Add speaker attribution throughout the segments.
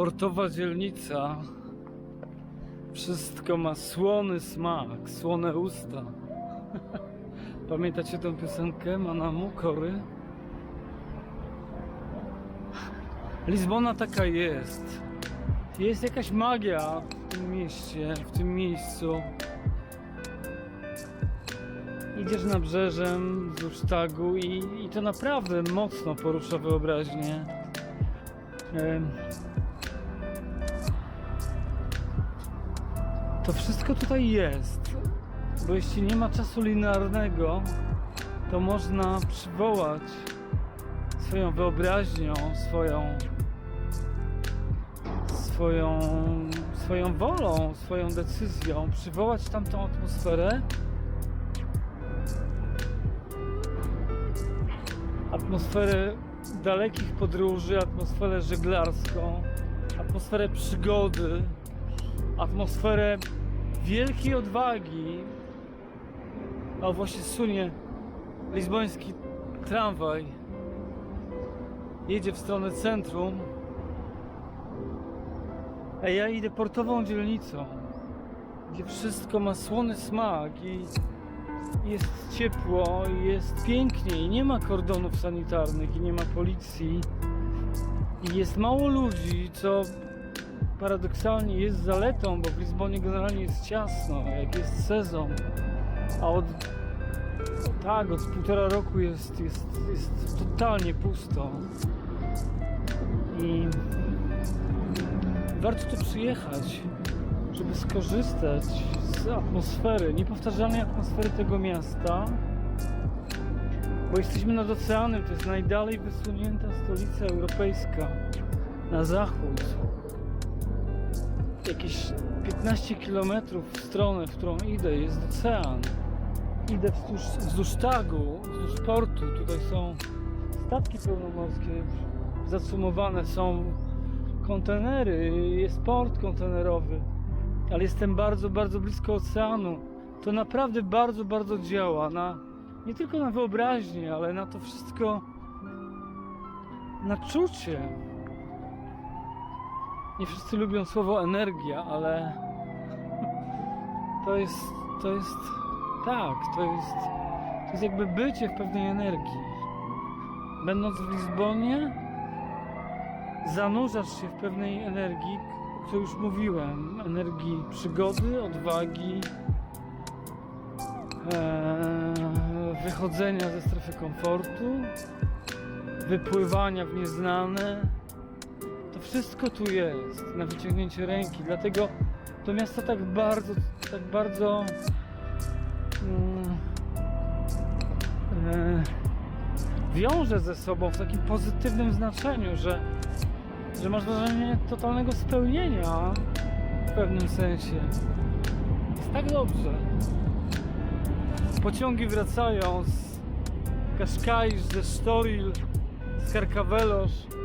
Speaker 1: Portowa dzielnica. Wszystko ma słony smak, słone usta. Pamiętacie tę piosenkę Manamu Kory? Lizbona taka jest. Jest jakaś magia w tym mieście, w tym miejscu. Idziesz nabrzeżem wzdłuż tagu i, i to naprawdę mocno porusza wyobraźnię. Em, To wszystko tutaj jest, bo jeśli nie ma czasu linearnego, to można przywołać swoją wyobraźnią, swoją swoją, swoją wolą, swoją decyzją, przywołać tamtą atmosferę. Atmosferę dalekich podróży, atmosferę żeglarską, atmosferę przygody, atmosferę wielkiej odwagi. A właśnie sunie lizboński tramwaj. Jedzie w stronę centrum. A ja idę portową dzielnicą, gdzie wszystko ma słony smak i jest ciepło, jest pięknie i nie ma kordonów sanitarnych i nie ma policji i jest mało ludzi, co paradoksalnie jest zaletą, bo w Lizbonie generalnie jest ciasno, jak jest sezon, a od tak, od półtora roku jest, jest, jest totalnie pusto i warto tu przyjechać, żeby skorzystać z atmosfery, niepowtarzalnej atmosfery tego miasta, bo jesteśmy nad oceanem, to jest najdalej wysunięta stolica europejska na zachód. Jakieś 15 km w stronę, w którą idę, jest ocean. Idę wzdłuż, wzdłuż tagu, wzdłuż portu. Tutaj są statki pełnomorskie zacumowane, są kontenery, jest port kontenerowy, ale jestem bardzo, bardzo blisko oceanu. To naprawdę bardzo, bardzo działa na nie tylko na wyobraźnię, ale na to wszystko na czucie. Nie wszyscy lubią słowo energia, ale to jest, to jest, tak, to jest, to jest jakby bycie w pewnej energii. Będąc w Lizbonie, zanurzasz się w pewnej energii, o której już mówiłem. Energii przygody, odwagi, eee, wychodzenia ze strefy komfortu, wypływania w nieznane. Wszystko tu jest na wyciągnięcie ręki, dlatego to miasto tak bardzo, tak bardzo mm, e, wiąże ze sobą w takim pozytywnym znaczeniu, że, że masz wrażenie totalnego spełnienia w pewnym sensie. Jest tak dobrze. Pociągi wracają z Kaszkaisz, ze Sztoril, z Karkawelosz,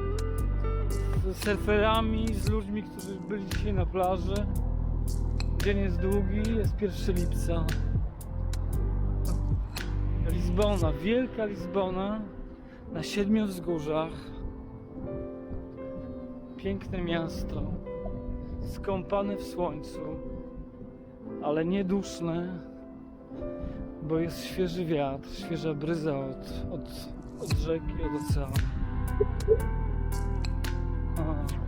Speaker 1: surferami, z ludźmi, którzy byli dzisiaj na plaży. Dzień jest długi, jest 1 lipca. Lizbona, wielka Lizbona na siedmiu wzgórzach. Piękne miasto, skąpane w słońcu, ale nieduszne, bo jest świeży wiatr, świeża bryza od, od, od rzeki, od oceanu. Mm-hmm.